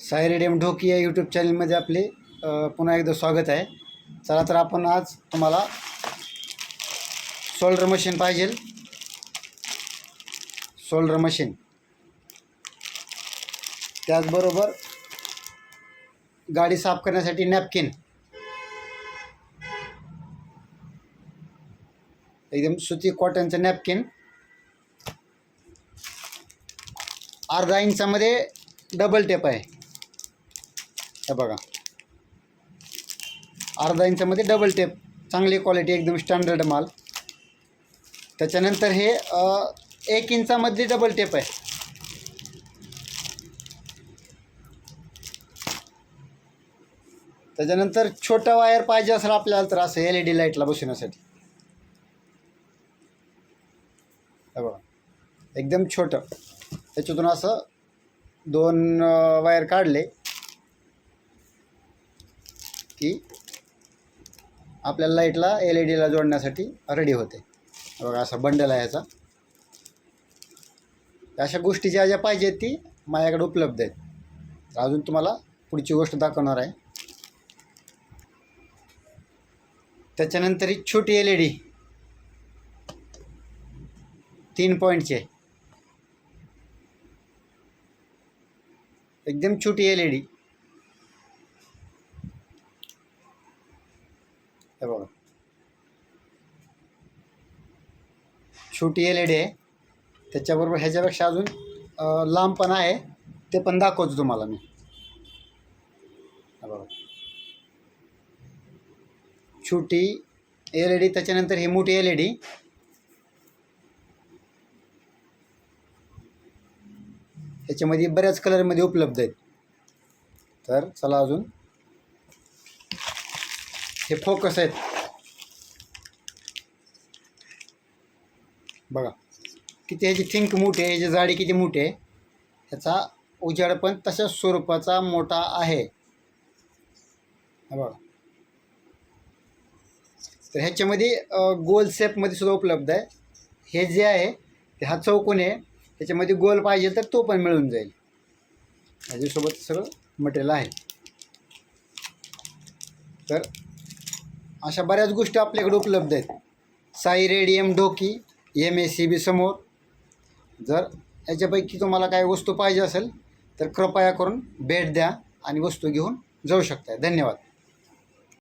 सायरेडियम ढोकी या यूट्यूब चॅनलमध्ये आपले पुन्हा एकदा स्वागत आहे. चला तर आपण आज तुम्हाला सोल्डर मशीन पाहिजे. सोल्डर मशीन त्याचबरोबर गाडी साफ करण्यासाठी नॅपकिन एकदम सुती कॉटनचं नॅपकिन अर्धा इंचामध्ये डबल टेप आहे. हे बघा. अर्धा इंचामध्ये डबल टेप चांगली क्वालिटी एकदम स्टँडर्ड माल. त्याच्यानंतर हे एक इंचामध्ये डबल टेप आहे. त्याच्यानंतर छोटा वायर पाहिजे असेल आपल्याला तर असं एल ई डी लाईटला बसवण्यासाठी. हे बघा. एकदम छोटं. त्याच्यातून असं दोन वायर काढले. की आपल्याला लाईटला एल ई डीला जोडण्यासाठी रेडी होते. बघा असा बंडल आहे ह्याचा अशा गोष्टी ज्या ज्या पाहिजेत ती माझ्याकडे उपलब्ध आहेत. अजून तुम्हाला पुढची गोष्ट दाखवणार आहे. त्याच्यानंतर ही छोटी एल ई डी. तीन पॉईंटची आहे एकदम छोटी एल ई डी. हे बघा. छोटी एल ई डी आहे. त्याच्याबरोबर ह्याच्यापेक्षा अजून लांब पण आहे. ते पण दाखवतो तुम्हाला मी. बघा. छोटी एल ई डी त्याच्यानंतर ही मोठी एल ई डी ह्याच्यामध्ये बऱ्याच कलरमध्ये उपलब्ध आहेत. तर चला अजून हे फोकस आहेत. बघा किती ह्याची थिंक मोठी आहे ह्याची जाडी किती मोठी आहे ह्याचा उजाड पण तशाच स्वरूपाचा मोठा आहे. बघा. तर ह्याच्यामध्ये गोल शेपमध्ये सुद्धा उपलब्ध आहे. हे जे आहे ते हा चौकोन आहे. त्याच्यामध्ये गोल पाहिजे तर तो पण मिळून जाईल. ह्याच्यासोबत सगळं मटेरियल आहे. तर अशा बऱ्याच गोष्टी आपल्याकडे उपलब्ध आहेत. Sai radium Dhoki M S C B समोर. जर याच्यापैकी तुम्हाला काही वस्तू पाहिजे असेल तर कृपया करून भेट द्या आणि वस्तू घेऊन जाऊ शकता धन्यवाद.